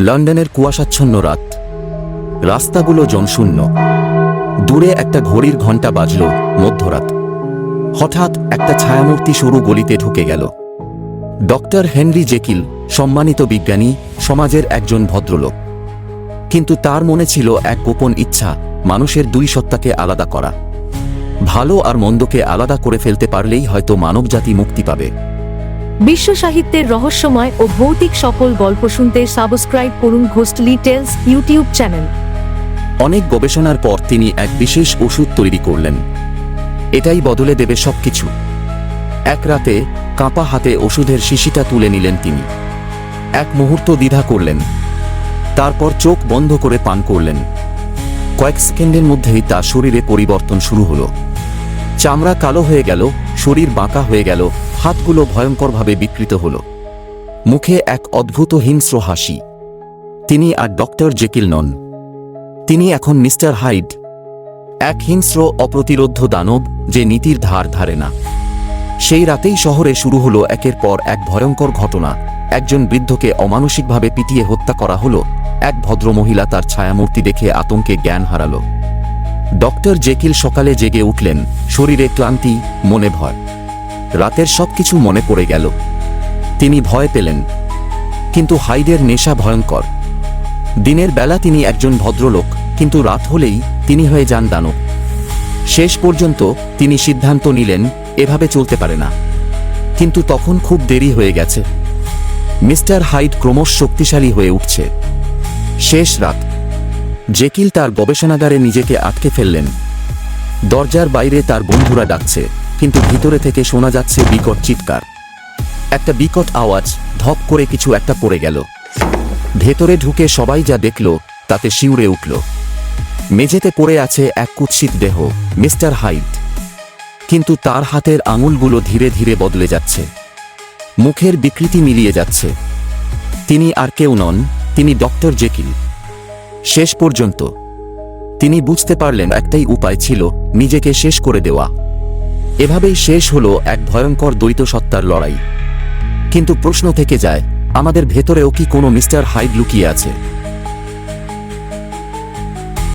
লন্ডনের কুয়াশাচ্ছন্ন রাত। রাস্তাগুলো জনশূন্য। দূরে একটা ঘড়ির ঘণ্টা বাজল মধ্যরাত। হঠাৎ একটা ছায়ামূর্তি সরু গলিতে ঢুকে গেল। ডক্টর হেনরি জেকিল, সম্মানিত বিজ্ঞানী, সমাজের একজন ভদ্রলোক। কিন্তু তার মনে ছিল এক গোপন ইচ্ছা, মানুষের দুই সত্তাকে আলাদা করা। ভালো আর মন্দকে আলাদা করে ফেলতে পারলেই হয়তো মানবজাতি মুক্তি পাবে। বিশ্ব সাহিত্যের রহস্যময় ও ভৌতিক সকল গল্প শুনতে সাবস্ক্রাইব করুন ঘোস্টলি টেলস ইউটিউব চ্যানেল। অনেক গবেষণার পর তিনি এক বিশেষ ওষুধ তৈরি করলেন। এটাই বদলে দেবে সবকিছু। এক রাতে কাঁপা হাতে ওষুধের শিশিটা তুলে নিলেন তিনি। এক মুহূর্ত দ্বিধা করলেন। তারপর চোখ বন্ধ করে পান করলেন। কয়েক সেকেন্ডের মধ্যেই তার শরীরে পরিবর্তন শুরু হলো। চামড়া কালো হয়ে গেল শরীর বাঁকা হয়ে গেল, হাতগুলো ভয়ঙ্করভাবে বিকৃত হল। মুখে এক অদ্ভুত হিংস্র হাসি। তিনি আর ডক্টর জেকিল নন। তিনি এখন মিস্টার হাইড। এক হিংস্র, অপ্রতিরোধ্য দানব যে নীতির ধার ধারে না। সেই রাতেই শহরে শুরু হলো একের পর এক ভয়ঙ্কর ঘটনা। একজন বৃদ্ধকে অমানসিকভাবে পিটিয়ে হত্যা করা হলো। এক ভদ্রমহিলা তার ছায়ামূর্তি দেখে আতঙ্কে জ্ঞান হারালো। ডক্টর জেকিল সকালে জেগে উঠলেন, শরীরে ক্লান্তি, মনে ভয়। রাতের সবকিছু মনে পড়ে গেল। তিনি ভয় পেলেন, কিন্তু হাইডের নেশা ভয়ঙ্কর। দিনের বেলা তিনি একজন ভদ্রলোক, কিন্তু রাত হলেই তিনি হয়ে যান দানব। শেষ পর্যন্ত তিনি সিদ্ধান্ত নিলেন, এভাবে চলতে পারে না। কিন্তু তখন খুব দেরি হয়ে গেছে। মিস্টার হাইড ক্রমশ শক্তিশালী হয়ে উঠছে। শেষ রাত। জেকিল তার গবেষণাগারে নিজেকে আটকে ফেললেন। দরজার বাইরে তার বন্ধুরা ডাকছে, কিন্তু ভিতরে থেকে শোনা যাচ্ছে বিকট চিৎকার। একটা বিকট আওয়াজ, ধপ করে কিছু একটা পড়ে গেল। ভেতরে ঢুকে সবাই যা দেখল, তাতে শিউরে উঠল। মেঝেতে পড়ে আছে এক কুৎসিত দেহ, মিস্টার হাইট। কিন্তু তার হাতের আঙুলগুলো ধীরে ধীরে বদলে যাচ্ছে। মুখের বিকৃতি মিলিয়ে যাচ্ছে। তিনি আর কেউ নন, তিনি ডক্টর জেকিল। শেষ পর্যন্ত। তিনি বুঝতে পারলেন একটাই উপায় ছিল, নিজেকে শেষ করে দেওয়া। এভাবেই শেষ হলো এক ভয়ঙ্কর দ্বৈত সত্তার লড়াই। কিন্তু প্রশ্ন থেকে যায়, আমাদের ভেতরেও কি কোনো মিস্টার হাইড লুকিয়ে আছে?